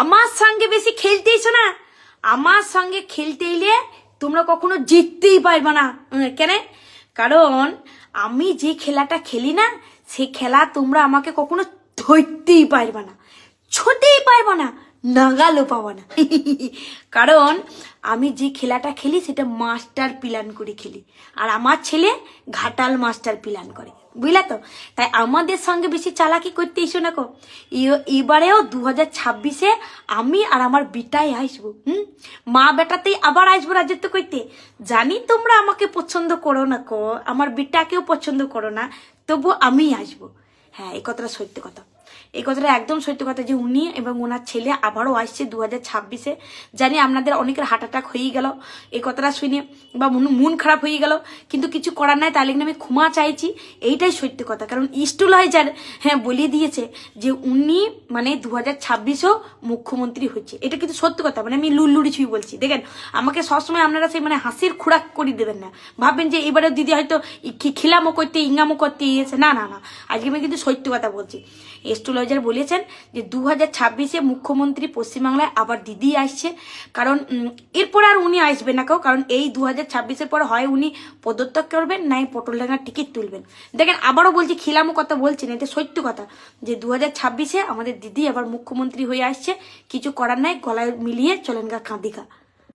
আমার সঙ্গে বেশি খেলতে এসো না। আমার সঙ্গে খেলতে এলে তোমরা কখনো জিততেই পারবে না। কেন? কারণ আমি যে খেলাটা খেলি না, সে খেলা তোমরা আমাকে কখনো ধরতেই পারবে না। ছোটেই পারবে না। নাগালও পাবো না। কারণ আমি যে খেলাটা খেলি সেটা মাস্টার প্ল্যান করে খেলি। আর আমার ছেলে ঘাটাল মাস্টার প্ল্যান করে। বুঝলা তো? তাই আমাদের সঙ্গে বেশি চালাকি করতে এসো না কো এবারেও দু হাজার ছাব্বিশে আমি আর আমার বিটাই আসব, হুম? মা বেটাতেই আবার আসব রাজত্ব করতে। জানি তোমরা আমাকে পছন্দ করো না কো আমার বিটাকেও পছন্দ করো না তবু আমি আসব। হ্যাঁ এই কথাটা সত্য কথা। এই কথাটা একদম সত্য কথা যে উনি এবং ওনার ছেলে আবারও আসছে দু হাজার ছাব্বিশে। জানি আপনাদের অনেকের হার্ট অ্যাটাক হয়ে গেল। এই কথাটা শুনে বা মন- খারাপ হয়ে গেল। কিন্তু কিছু করার নাই, তাহলে কিন্তু আমি ক্ষমা চাইছি। এইটাই সত্য কথা। কারণ ইস্টুল হয় যার হ্যাঁ বলে দিয়েছে যে উনি মানে দু হাজার ছাব্বিশেও মুখ্যমন্ত্রী হচ্ছে। এটা কিন্তু সত্য কথা। মানে আমি লুল্লুড়ি ছুঁই বলছি। দেখেন, আমাকে সবসময় আপনারা সেই মানে হাসির খোরাক করে দেবেন না। ভাববেন যে এবারে দিদি হয়তো খিলামো করতে, ইঙ্গামো করতে ইয়েছে না না না। আজকে আমি কিন্তু সত্য কথা বলছি। এস্ট্রোলজার বলেছেন যে দু হাজার ছাব্বিশে মুখ্যমন্ত্রী পশ্চিমবাংলায় আবার দিদি আসছে। কারণ এরপর আর উনি আসবেন না কেউ, কারণ এই দু হাজার ছাব্বিশের পর হয় উনি পদত্যাগ করবেন নাই পটলডাঙ্গার টিকিট তুলবেন। দেখেন, আবারও বলছি, খিলামো কথা বলছেন, এটা সত্য কথা যে দু হাজার ছাব্বিশে আমাদের দিদি আবার মুখ্যমন্ত্রী হয়ে আসছে, কিছু করার নাই, গলায় মিলিয়ে চলেন গা কাঁদিকা।